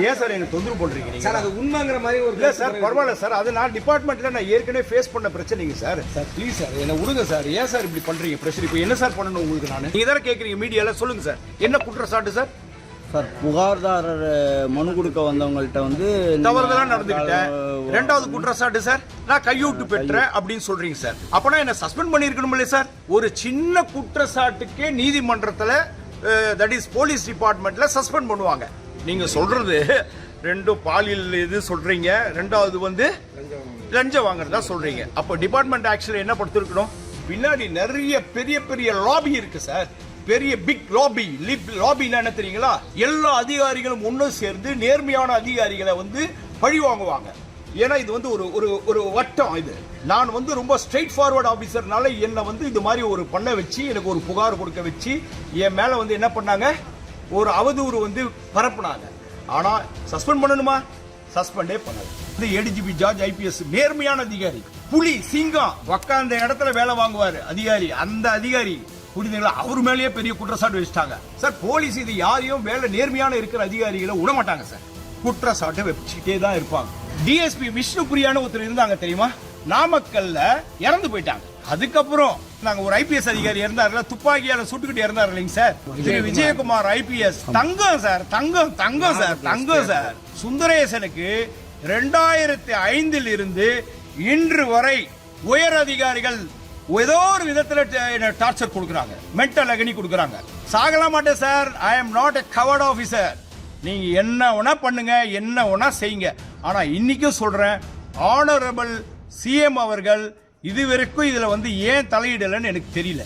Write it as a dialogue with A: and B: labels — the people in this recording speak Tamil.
A: ஏன் சார் எனக்கு தொந்தரவு பண்றீங்க நீங்க?
B: சார் அது உண்மைங்கிற மாதிரி ஒரு
A: இல்ல சார் பரவாயில்ல சார். அது நான் டிபார்ட்மெண்ட்ல நான் ஏற்கனவே ஃபேஸ் பண்ண பிரச்சனைங்க சார்.
B: சார் ப்ளீஸ் சார் என்ன விடுங்க சார்.
A: ஏன் சார் இப்படி பண்றீங்க? பிரஷர் இப்போ என்ன சார் பண்ணணும் உங்களுக்கு நான்? நீங்க தானே கேக்குறீங்க மீடியால சொல்லுங்க சார். என்ன குற்றச்சாட்டு சார்?
C: சார் புகார்தாரர் மனு கொடுக்க வந்தவங்கள்ட்ட வந்து நீங்க
A: தவறுதலா நடந்துக்கிட்டேன் ரெண்டாவது குற்றச்சாட்டு சார். நான் கையூட்டு பெற்றேன் அப்படின்னு சொல்றீங்க சார். அப்பனா என்ன சஸ்பெண்ட் பண்ணிருக்கணும் இல்லையா சார்? ஒரு சின்ன குற்றச்சாட்டுக்கே நீதிமன்றத்துல தட் இஸ் போலீஸ் டிபார்ட்மெண்ட்ல சஸ்பெண்ட் பண்ணுவாங்க. நீங்க சொல்றது ரெண்டும் பாலியல் இது சொல்றீங்க. ரெண்டாவது வந்து லஞ்சம் வாங்குறதா சொல்றீங்க. அப்போ டிபார்ட்மெண்ட் ஆக்சுவலி என்ன படுத்திருக்கணும்? பின்னாடி நிறைய பெரிய பெரிய லாபி இருக்கு சார். பெரிய பிக் லாபி லாபின்னா என்ன தெரியுங்களா? எல்லா அதிகாரிகளும் ஒன்று சேர்ந்து நேர்மையான அதிகாரிகளை வந்து பழி வாங்குவாங்க. ஏன்னா இது வந்து ஒரு ஒரு ஒரு வட்டம் இது. நான் வந்து ரொம்ப ஸ்ட்ரெயிட் ஃபார்வர்ட் ஆஃபீஸர்னால என்னை வந்து இது மாதிரி ஒரு பண்ண வச்சு எனக்கு ஒரு புகார் கொடுக்க வச்சு என் மேலே வந்து என்ன பண்ணாங்க? ஒரு அவதூறு வந்து பரப்புனாங்க. ஆனா சஸ்பெண்ட் பண்ணணுமா? சஸ்பெண்டே பண்ணாது இந்த ஏடிஜிபி ஜார்ஜ் ஐபிஎஸ் நேர்மையான அதிகாரி. புலி சிங்கம் உக்காந்த இடத்துல வேலை வாங்குவாரு அதிகாரி. அந்த அதிகாரி புரியுதுங்களா அவர் மேலேயே பெரிய குற்றச்சாட்டு வச்சுட்டாங்க. சார் போலீஸ் இது யாரையும் வேலை நேர்மையான இருக்கிற அதிகாரிகளை விட மாட்டாங்க சார். குற்றச்சாட்டை வச்சுக்கிட்டே தான் இருப்பாங்க. டிஎஸ்பி விஷ்ணு ஒருத்தர் இருந்தாங்க தெரியுமா? நாமக்கல்ல இறந்து போயிட்டாங்க. அதுக்கப்புறம் நாங்க ஒரு ஐபிஎஸ் அதிகாரி இருந்தாருல துப்பாக்கியால சுட்டுக்கிட்டு இருந்தாரு இல்லைங்க சார். திரு விஜயகுமார் ஐபிஎஸ் தங்கம் சார் தங்கம் தங்கம் சார் தங்கம் சார். சுந்தரேசனுக்கு ரெண்டாயிரத்தி ஐந்தில் இருந்து இன்று வரை உயர் அதிகாரிகள் ஏதோ ஒரு விதத்துல டார்ச்சர் கொடுக்குறாங்க. மென்டல் அகனி கொடுக்குறாங்க. சாகலாம் மாட்டேன் sir. I am not a covert officer நீங்க என்ன வேணா பண்ணுங்க என்ன வேணா செய்யுங்க. ஆனா இன்னைக்கும் சொல்றேன் ஆனரபிள் சிஎம் அவர்கள் இதுவரைக்கும் இதில் வந்து ஏன் தலையிடலைன்னு எனக்கு தெரியல.